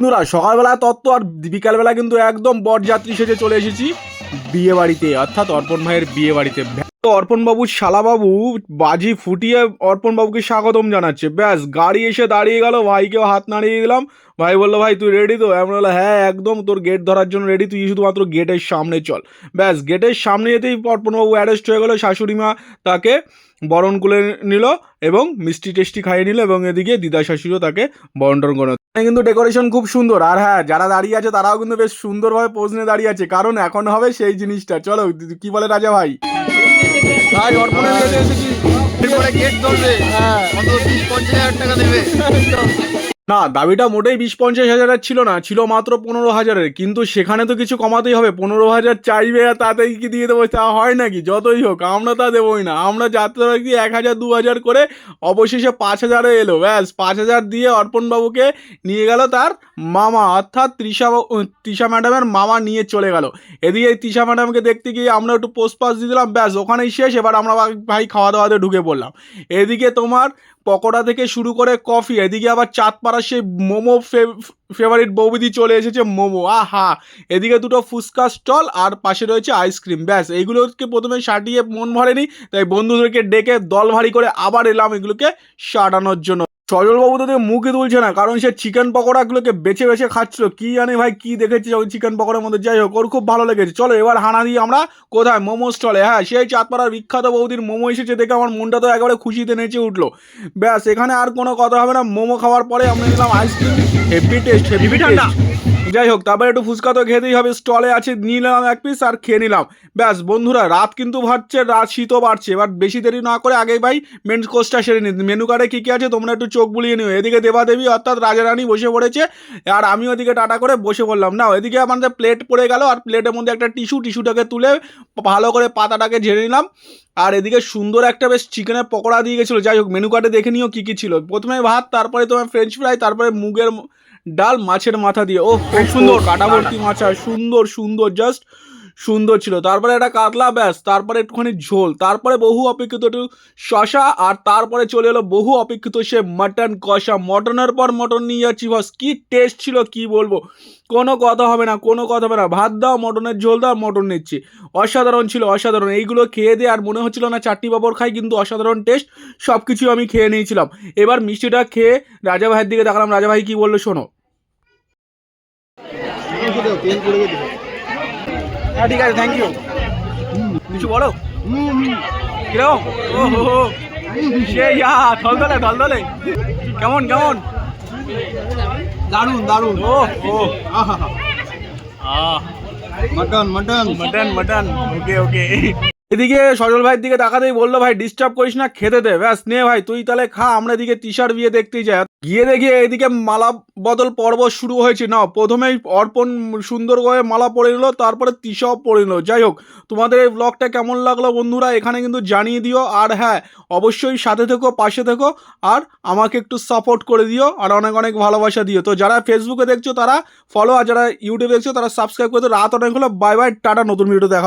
বন্ধুরা সকালবেলা তত্ত্ব আর বিকালবেলা কিন্তু একদম বরযাত্রী সেজে চলে এসেছি বিয়ে বাড়িতে অর্থাৎ অর্পণ ভাইয়ের বিয়ে বাড়িতে তো অর্পণ বাবুর শালাবাবু, বাজি ফুটিয়ে অর্পণবাবুকে স্বাগতম জানাচ্ছে। ব্যাস, গাড়ি এসে দাঁড়িয়ে গেল, ভাইকেও হাত নাড়িয়ে দিলাম। ভাই বলল, ভাই, তুই রেডি তো? আমি বলল হ্যাঁ একদম, তোর গেট ধরার জন্য রেডি তুই শুধুমাত্র গেটের সামনে চল। ব্যাস গেটের সামনে যেতেই অর্পণবাবু অ্যারেস্ট হয়ে গেলো শাশুড়ি মা তাকে বরণ করে নিল এবং মিষ্টি টেস্টি খাইয়ে নিল এবং এদিকে দিদা শাশুড়িও তাকে বরণ টরণ করে কিন্তু ডেকোরেশন খুব সুন্দর। আর হ্যাঁ যারা দাঁড়িয়ে আছে, তারাও কিন্তু বেশ সুন্দরভাবে পোজ দাঁড়িয়ে আছে। কারণ এখন হবে সেই জিনিসটা। চলো, কি বলে রাজা ভাই? ভাই অর্পণের কাছে এসেছি। এরপরে গেট ধরবে। হ্যাঁ। অন্তত তিরিশ পঞ্চাশ হাজার টাকা দেবে। না, দাবিটা মোটেই বিশ পঞ্চাশ হাজারের ছিল না, ছিল মাত্র পনেরো হাজারের। কিন্তু সেখানে তো কিছু কমাতেই হবে। পনেরো হাজার চাইবে আর তাতেই কি দিয়ে দেবো? তা হয় নাকি? যতই হোক, আমরা তা দেবোই না। আমরা যাত্রা কি এক হাজার, দু হাজার করে অবশেষে পাঁচ হাজারে এলো। ব্যাস, পাঁচ হাজার দিয়ে অর্পণবাবুকে নিয়ে গেল তার মামা। অর্থাৎ তৃষা তৃষা ম্যাডামের মামা নিয়ে চলে গেল। এদিকে এই তৃষা ম্যাডামকে দেখতে গিয়ে আমরা একটু পোস্ট পাস দিয়ে দিলাম। ব্যাস, ওখানেই শেষ। এবার আমরা ভাই খাওয়া দাওয়াতে ঢুকে পড়লাম। এদিকে তোমার পকোড়া থেকে শুরু করে কফি, এদিকে আবার চাঁদপাড়ার সেই মোমো ফেভারিট বৌবিদি চলে এসেছে মোমো, আহা! এদিকে দুটো ফুচকা স্টল আর পাশে রয়েছে আইসক্রিম ব্যাস। এইগুলোকে প্রথমে সাটিয়ে মন ভরেনি, তাই বন্ধুদেরকে ডেকে দল ভারী করে আবার এলাম এগুলোকে সাটানোর জন্য। সজলবাবু তো মুখে তুলছে না কারণ সে চিকেন পকোড়াগুলোকে বেছে বেছে খাচ্ছিল। কি জানি ভাই কি দেখেছি ওই চিকেন পকোড়ার মধ্যে? যাই হোক ওর খুব ভালো লেগেছে। চলো এবার হানা দিই আমরা কোথায়? মোমো স্টলে হ্যাঁ সেই চাঁদপাড়ার বিখ্যাত বৌদির মোমো এসেছে দেখে আমার মনটা তো একেবারে খুশিতে নেচে উঠল। ব্যাস এখানে আর কোনো কথা হবে না। মোমো খাওয়ার পরে আমরা নিলাম আইসক্রিম হেভি টেস্ট হেভি ঠান্ডা। যাই হোক তারপরে একটু ফুচকা তো খেতেই হবে। স্টলে আছে নিলাম এক পিস আর খেয়ে নিলাম। ব্যাস, বন্ধুরা, রাত কিন্তু ভাবছে, রাত শীতও বাড়ছে। এবার বেশি দেরি না করে আগে ভাই মেন কোর্সটা সেরে নিন। মেনু কার্ডে কী কী আছে তোমরা একটু চোখ বুলিয়ে নিও। এদিকে দেবাদেবী অর্থাৎ রাজারানী বসে পড়েছে, আর আমি ওদিকে টাটা করে বসে পড়লাম। না এদিকে আমাদের প্লেট পড়ে গেল, আর প্লেটের মধ্যে একটা টিস্যু টিস্যুটাকে তুলে ভালো করে পাতাটাকে ঝেড়ে নিলাম। আর এদিকে সুন্দর একটা বেশ চিকেনের পকোড়া দিয়ে গেছিল। যাই হোক মেনু কার্ডে দেখে নিও কী কী ছিল। প্রথমে ভাত, তারপরে তোমার ফ্রেঞ্চ ফ্রাই তারপরে মুগের ডাল মাছের মাথা দিয়ে। ও খুব সুন্দর কাটাভর্তি মাছা সুন্দর সুন্দর জাস্ট সুন্দর ছিল। তারপরে একটা কাতলা ব্যাস। তারপরে একটুখানি ঝোল। তারপরে বহু অপেক্ষিত একটু শশা আর তারপরে চলে এলো বহু অপেক্ষিত সে মাটন কষা। মটনের পর মটন নিয়ে যাচ্ছি বস কি টেস্ট ছিল কি বলব? কোনো কথা হবে না কোনো কথা হবে না। ভাত দাও মটনের ঝোল দাও মটন নিচ্ছি। অসাধারণ ছিল অসাধারণ। এইগুলো খেয়ে দিয়ে আর মনে হচ্ছিল না চারটি পাপড় খাই কিন্তু অসাধারণ টেস্ট সব কিছু আমি খেয়ে নিয়েছিলাম। এবার মিষ্টিটা খেয়ে রাজা ভাইয়ের দিকে দেখালাম রাজা ভাই কি বলল শোনো। হ্যাঁ ঠিক আছে থ্যাংক ইউ কিছু বলো কীরকম ও হো হো সে ইয়া ধলদলে ধলদলে কেমন কেমন দারুণ দারুণ ও ও আহ mutton mutton mutton mutton okay okay এদিকে সজল ভাইয়ের দিকে তাকাতেই বলল, ভাই ডিস্টার্ব করিস না, খেতে দে। ব্যাস, নে ভাই, তুই তাহলে খা, আমরা এদিকে তিশার বিয়ে দেখতেই যাই। গিয়ে দেখি এদিকে মালা বদল পর্ব শুরু হয়েছে। না প্রথমেই অর্পণ সুন্দর করে মালা পরে নিল, তারপরে তিশাও পরে নিল। যাই হোক, তোমাদের এই ব্লগটা কেমন লাগল বন্ধুরা, এখানে কিন্তু জানিয়ে দিও। আর হ্যাঁ অবশ্যই সাথে থেকো, পাশে থেকো, আর আমাকে একটু সাপোর্ট করে দিও, আর অনেক অনেক ভালোবাসা দিও। তো যারা ফেসবুকে দেখছ, তারা ফলো আর যারা ইউটিউবে দেখছ, তারা সাবস্ক্রাইব করে রাত অনেক হলো বাই বাই টাটা, নতুন ভিডিও দেখা